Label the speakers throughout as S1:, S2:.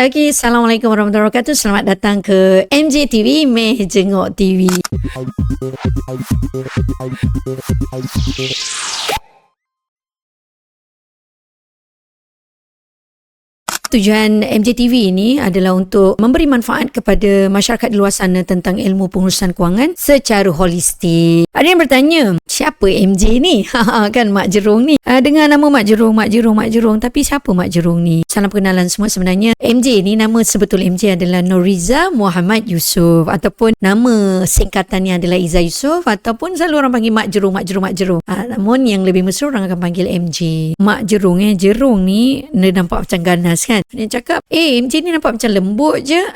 S1: Okay, Assalamualaikum warahmatullahi wabarakatuh. Selamat datang ke MJ TV, Meh Jengok TV. Tujuan MJTV ini adalah untuk memberi manfaat kepada masyarakat di luar sana tentang ilmu pengurusan kewangan secara holistik. Ada yang bertanya, siapa MJ ni? kan Mak Jerung ni. Uh, dengar nama Mak Jerung, Mak Jerung, Mak Jerung. Tapi siapa Mak Jerung ni? Salam perkenalan semua sebenarnya. MJ ni nama sebetul MJ adalah Noriza Muhammad Yusof. Ataupun nama singkatannya adalah Iza Yusof. Ataupun selalu orang panggil Mak Jerung, Mak Jerung, Mak Jerung. Uh, namun yang lebih mesra orang akan panggil MJ. Mak Jerung eh. Jerung ni dia nampak macam ganas kan? Kan? Dia cakap eh MJ ni nampak macam lembut je.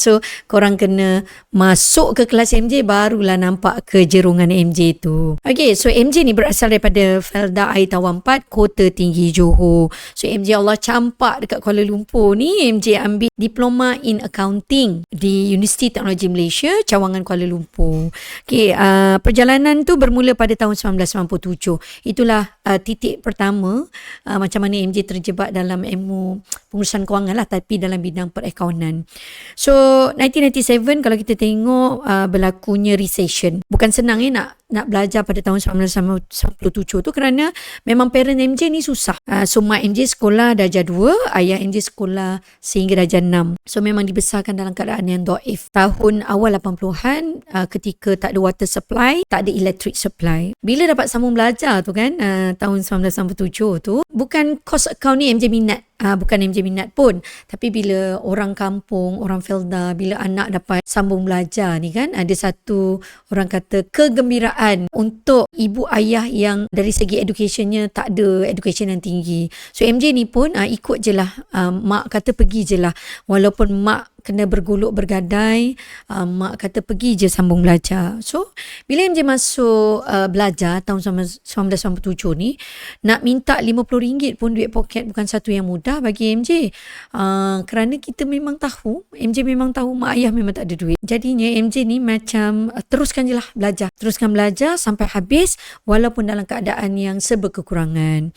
S1: So korang kena masuk ke kelas MJ barulah nampak kejerungan MJ tu. Okay so MJ ni berasal daripada Felda Air Tawang 4 Kota Tinggi Johor. So MJ Allah campak dekat Kuala Lumpur ni MJ ambil diploma in accounting di Universiti Teknologi Malaysia Cawangan Kuala Lumpur. Okay uh, perjalanan tu bermula pada tahun 1997 itulah uh, titik pertama uh, macam mana MJ terjebak dalam ilmu pengurusan kewangan lah tapi dalam bidang perakaunan. So 1997 kalau kita tengok uh, berlakunya recession. Bukan senang eh nak nak belajar pada tahun 1997 tu kerana memang parent MJ ni susah. Uh, so mak MJ sekolah darjah 2, ayah MJ sekolah sehingga darjah 6. So memang dibesarkan dalam keadaan yang doif. Tahun awal 80-an uh, ketika tak ada water supply, tak ada electric supply. Bila dapat sambung belajar tu kan uh, tahun 1997 tu, bukan course account ni MJ minat uh, bukan MJ minat pun. Tapi bila orang kampung orang Felda bila anak dapat sambung belajar ni kan ada satu orang kata kegembiraan untuk ibu ayah yang dari segi educationnya tak ada education yang tinggi. So MJ ni pun uh, ikut je lah uh, mak kata pergi je lah. Walaupun mak kena berguluk bergadai uh, mak kata pergi je sambung belajar. So bila MJ masuk uh, belajar tahun 1997 ni nak minta RM50 pun duit poket bukan satu yang mudah bagi MJ uh, kerana kita memang tahu MJ memang tahu mak ayah memang tak ada duit. Jadinya MJ ni macam uh, teruskan je lah belajar. Teruskan belajar sampai habis walaupun dalam keadaan yang serba kekurangan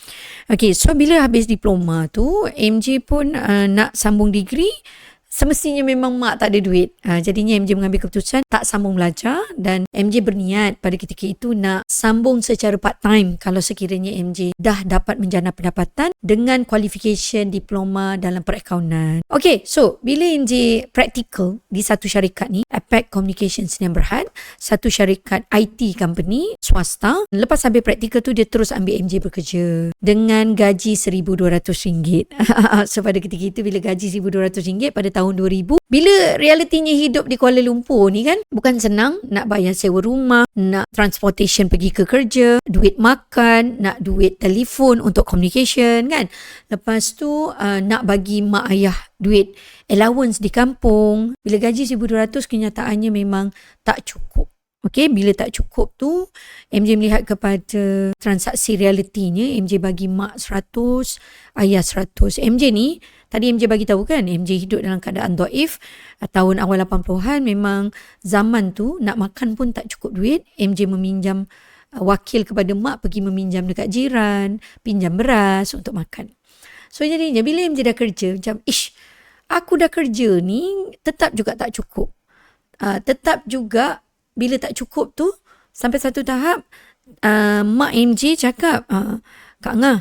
S1: Okay, so bila habis diploma tu MJ pun uh, nak sambung degree semestinya memang mak tak ada duit. Ha, jadinya MJ mengambil keputusan tak sambung belajar dan MJ berniat pada ketika itu nak sambung secara part time kalau sekiranya MJ dah dapat menjana pendapatan dengan qualification diploma dalam perakaunan. Okay, so bila MJ practical di satu syarikat ni, APEC Communications Sdn Berhad, satu syarikat IT company swasta, lepas habis practical tu dia terus ambil MJ bekerja dengan gaji RM1,200. so pada ketika itu bila gaji RM1,200 pada tahun tahun 2000 bila realitinya hidup di Kuala Lumpur ni kan bukan senang nak bayar sewa rumah nak transportation pergi ke kerja duit makan nak duit telefon untuk communication kan. Lepas tu uh, nak bagi mak ayah duit allowance di kampung. Bila gaji 1200 kenyataannya memang tak cukup Okey, bila tak cukup tu, MJ melihat kepada transaksi realitinya, MJ bagi mak 100, ayah 100. MJ ni, tadi MJ bagi tahu kan, MJ hidup dalam keadaan doif. Tahun awal 80-an memang zaman tu nak makan pun tak cukup duit. MJ meminjam uh, wakil kepada mak pergi meminjam dekat jiran, pinjam beras untuk makan. So jadinya bila MJ dah kerja, macam ish, aku dah kerja ni tetap juga tak cukup. Uh, tetap juga bila tak cukup tu sampai satu tahap uh, mak MJ cakap uh, Kak Ngah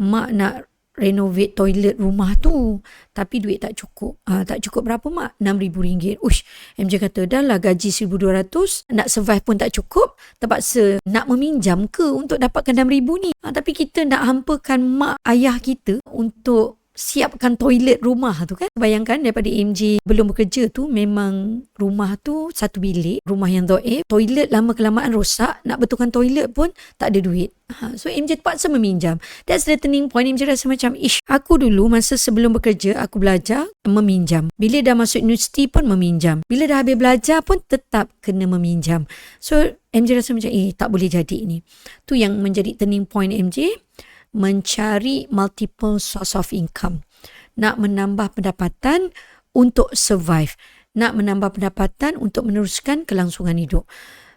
S1: mak nak renovate toilet rumah tu tapi duit tak cukup. Uh, tak cukup berapa mak? RM6,000 ush MJ kata dah lah gaji RM1,200 nak survive pun tak cukup. Terpaksa nak meminjam ke untuk dapatkan RM6,000 ni? Uh, tapi kita nak hampakan mak ayah kita untuk siapkan toilet rumah tu kan. Bayangkan daripada MJ belum bekerja tu memang rumah tu satu bilik, rumah yang doib, toilet lama kelamaan rosak, nak betulkan toilet pun tak ada duit. Ha, so MJ terpaksa meminjam. That's the turning point. MJ rasa macam, ish, aku dulu masa sebelum bekerja, aku belajar meminjam. Bila dah masuk universiti pun meminjam. Bila dah habis belajar pun tetap kena meminjam. So MJ rasa macam, eh tak boleh jadi ni. Tu yang menjadi turning point MJ mencari multiple source of income. Nak menambah pendapatan untuk survive. Nak menambah pendapatan untuk meneruskan kelangsungan hidup.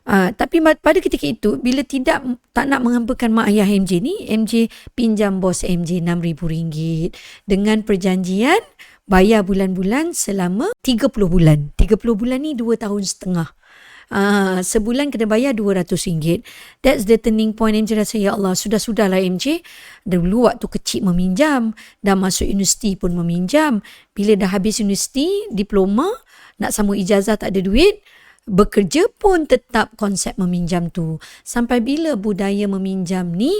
S1: Uh, tapi pada ketika itu, bila tidak tak nak menghampakan mak ayah MJ ni, MJ pinjam bos MJ RM6,000 dengan perjanjian bayar bulan-bulan selama 30 bulan. 30 bulan ni 2 tahun setengah. Uh, sebulan kena bayar RM200. That's the turning point MJ rasa, ya Allah, sudah-sudahlah MJ. Dulu waktu kecil meminjam, dah masuk universiti pun meminjam. Bila dah habis universiti, diploma, nak sambung ijazah tak ada duit, bekerja pun tetap konsep meminjam tu. Sampai bila budaya meminjam ni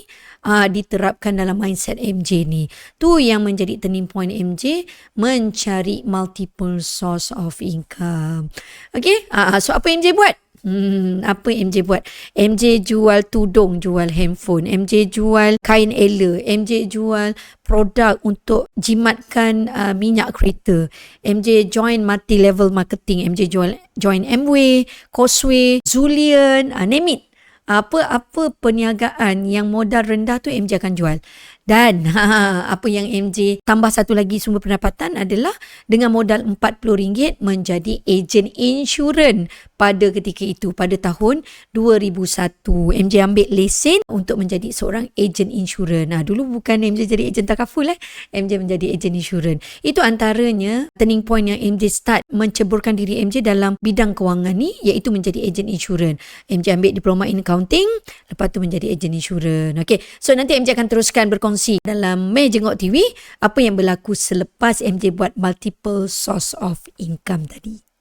S1: uh, diterapkan dalam mindset MJ ni. Tu yang menjadi turning point MJ mencari multiple source of income. Okay, uh, so apa MJ buat? Hmm, apa MJ buat? MJ jual tudung, jual handphone. MJ jual kain ela. MJ jual produk untuk jimatkan uh, minyak kereta. MJ join multi level marketing. MJ jual join Amway, Causeway, Zulian, uh, name it. Apa-apa perniagaan yang modal rendah tu MJ akan jual. Dan ha, apa yang MJ tambah satu lagi sumber pendapatan adalah dengan modal RM40 menjadi ejen insurans pada ketika itu pada tahun 2001 MJ ambil lesen untuk menjadi seorang ejen insurans. Nah, dulu bukan MJ jadi ejen takaful eh. MJ menjadi ejen insurans. Itu antaranya turning point yang MJ start menceburkan diri MJ dalam bidang kewangan ni iaitu menjadi ejen insurans. MJ ambil diploma in accounting lepas tu menjadi ejen insurans. Okay, so nanti MJ akan teruskan berkongsi kongsi dalam Mei Jengok TV apa yang berlaku selepas MJ buat multiple source of income tadi.